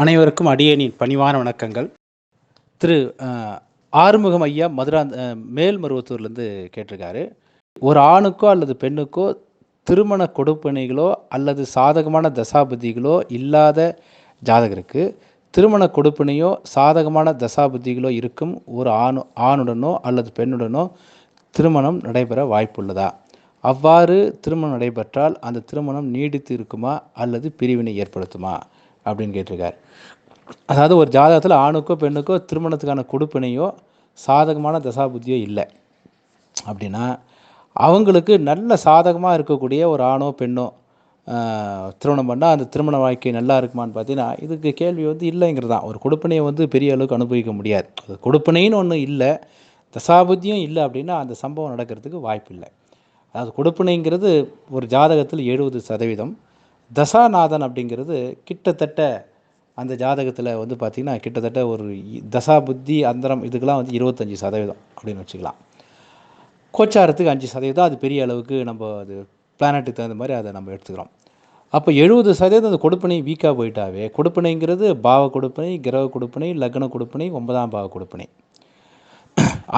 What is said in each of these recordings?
அனைவருக்கும் அடியேனின் பணிவான வணக்கங்கள். திரு ஆறுமுகம் ஐயா மதுரா மேல்மருவத்தூர்லேருந்து கேட்டிருக்காரு. ஒரு ஆணுக்கோ அல்லது பெண்ணுக்கோ திருமண கொடுப்பினைகளோ அல்லது சாதகமான தசாபதிகளோ இல்லாத ஜாதகருக்கு திருமண கொடுப்பினையோ சாதகமான தசாபுத்திகளோ இருக்கும் ஒரு ஆணு ஆணுடனோ அல்லது பெண்ணுடனோ திருமணம் நடைபெற வாய்ப்புள்ளதா? அவ்வாறு திருமணம் நடைபெற்றால் அந்த திருமணம் நீடித்து இருக்குமா அல்லது பிரிவினை ஏற்படுத்துமா? அப்படின்னு கேட்டிருக்கார். அதாவது ஒரு ஜாதகத்தில் ஆணுக்கோ பெண்ணுக்கோ திருமணத்துக்கான கொடுப்பினையோ சாதகமான தசாபுத்தியோ இல்லை. அப்படின்னா அவங்களுக்கு நல்ல சாதகமாக இருக்கக்கூடிய ஒரு ஆணோ பெண்ணோ திருமணம் பண்ணால் அந்த திருமண வாழ்க்கை நல்லா இருக்குமான்னு பார்த்தீங்கன்னா இதுக்கு கேள்வி வந்து இல்லைங்கிறது தான். ஒரு கொடுப்பினையை வந்து பெரிய அளவுக்கு அனுபவிக்க முடியாது. அது கொடுப்பினைன்னு ஒன்று இல்லை. தசாபுத்தியும் இல்லை அப்படின்னா அந்த சம்பவம் நடக்கிறதுக்கு வாய்ப்பு இல்லை. அதாவது கொடுப்பினைங்கிறது ஒரு ஜாதகத்தில் எழுபது சதவீதம். தசாநாதன் அப்படிங்கிறது கிட்டத்தட்ட அந்த ஜாதகத்தில் வந்து பார்த்திங்கன்னா கிட்டத்தட்ட ஒரு தசா புத்தி அந்தரம் இதுக்கெலாம் வந்து இருபத்தஞ்சி சதவீதம் அப்படின்னு வச்சுக்கலாம். கோச்சாரத்துக்கு அஞ்சு சதவீதம் அது பெரிய அளவுக்கு நம்ம அது பிளானட்டுக்கு தகுந்த மாதிரி அதை நம்ம எடுத்துக்கிறோம். அப்போ எழுபது சதவீதம் அந்த கொடுப்பினை வீக்காக போயிட்டாவே கொடுப்பினைங்கிறது பாவ கொடுப்பினை கிரக கொடுப்பினை லக்ன கொடுப்பினை ஒன்பதாம் பாவ கொடுப்பினை.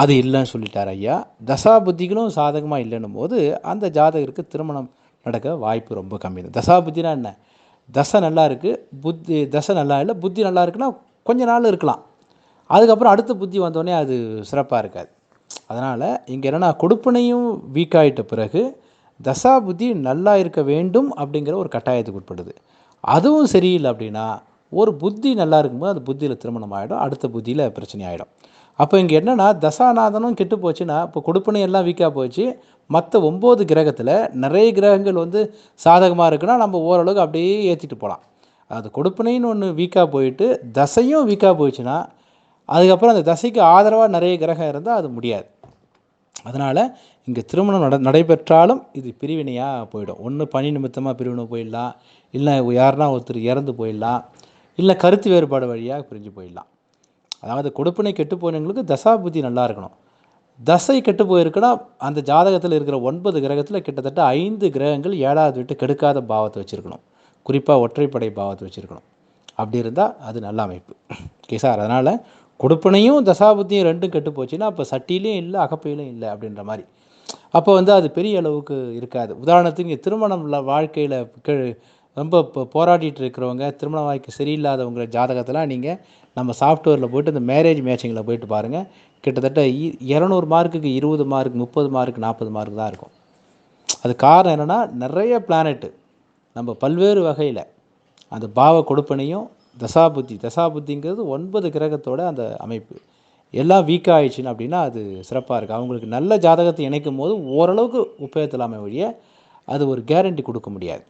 அது இல்லைன்னு சொல்லிட்டார் ஐயா. தசா புத்திகளும் சாதகமாக இல்லைன்னும் போது அந்த ஜாதகருக்கு திருமணம் நடக்க வாய்ப்பு ரொம்ப கம்மி தான் தசா புத்தினா என்ன? தசை நல்லா இருக்குது புத்தி தசை நல்லா இல்லை புத்தி நல்லா இருக்குன்னா கொஞ்ச நாள் இருக்கலாம். அதுக்கப்புறம் அடுத்த புத்தி வந்தோடனே அது சிறப்பாக இருக்காது. அதனால் இங்கே என்னென்னா கொடுப்பனையும் வீக் பிறகு தசா புத்தி நல்லா இருக்க வேண்டும் அப்படிங்கிற ஒரு கட்டாயத்துக்கு உட்படுது. அதுவும் சரியில்லை அப்படின்னா ஒரு புத்தி நல்லா இருக்கும்போது அந்த புத்தியில் திருமணம் ஆகிடும் அடுத்த புத்தியில் பிரச்சனை ஆகிடும் அப்போ இங்கே என்னென்னா தசாநாதனும் கெட்டு போச்சுன்னா இப்போ கொடுப்பினை எல்லாம் வீக்காக போச்சு. மற்ற ஒம்பது கிரகத்தில் நிறைய கிரகங்கள் வந்து சாதகமாக இருக்குன்னா நம்ம ஓரளவுக்கு அப்படியே ஏற்றிட்டு போகலாம் அது கொடுப்பனைன்னு ஒன்று வீக்காக போயிட்டு தசையும் வீக்காக போயிடுச்சுன்னா அதுக்கப்புறம் அந்த தசைக்கு ஆதரவாக நிறைய கிரகம் இருந்தால் அது முடியாது. அதனால் இங்கே திருமணம் நட நடைபெற்றாலும் இது பிரிவினையாக போயிடும். ஒன்று பணி நிமித்தமாக பிரிவினை போயிடலாம். இல்லை யாருன்னா ஒருத்தர் இறந்து போயிடலாம். இல்லை கருத்து வேறுபாடு வழியாக பிரிஞ்சு போயிடலாம். அதாவது கொடுப்பினை கெட்டு போனவங்களுக்கு தசா புத்தி நல்லா இருக்கணும். தசை கெட்டு போயிருக்குன்னா அந்த ஜாதகத்தில் இருக்கிற ஒன்பது கிரகத்தில் கிட்டத்தட்ட ஐந்து கிரகங்கள் ஏழாவது விட்டு கெடுக்காத பாவத்தை வச்சுருக்கணும். குறிப்பாக ஒற்றைப்படை பாவத்தை வச்சுருக்கணும். அப்படி இருந்தால் அது நல்ல அமைப்பு. Okay sir. அதனால் கொடுப்பனையும் தசாபுத்தியும் ரெண்டும் கெட்டு போச்சுன்னா அப்போ சட்டிலையும் இல்லை அகப்பையிலும் இல்லை அப்படின்ற மாதிரி. அப்போ வந்து அது பெரிய அளவுக்கு இருக்காது. உதாரணத்துக்கு திருமணம் வாழ்க்கையில் ரொம்ப இப்போ போராடிட்டு இருக்கிறவங்க திருமண வாழ்க்கை சரியில்லாதவங்க ஜாதகத்தெல்லாம் நீங்கள் நம்ம சாஃப்ட்வேரில் போயிட்டு இந்த மேரேஜ் மேட்சிங்கில் போயிட்டு பாருங்கள் கிட்டத்தட்ட இ- இரநூறு மார்க்குக்கு இருபது மார்க் முப்பது மார்க் நாற்பது மார்க் தான் இருக்கும். அது காரணம் என்னென்னா நிறைய பிளானெட்டு நம்ம பல்வேறு வகையில் அந்த பாவ கொடுப்பனையும் தசாபுத்தி தசாபுத்திங்கிறது ஒன்பது கிரகத்தோட அந்த அமைப்பு. எல்லாம் வீக் ஆயிடுச்சுன்னு அப்படின்னா அது சிறப்பாக இருக்குது அவங்களுக்கு நல்ல ஜாதகத்தை இணைக்கும் போது ஓரளவுக்கு உபயோகத்திலாமை வழிய அது ஒரு கேரண்டி கொடுக்க முடியாது.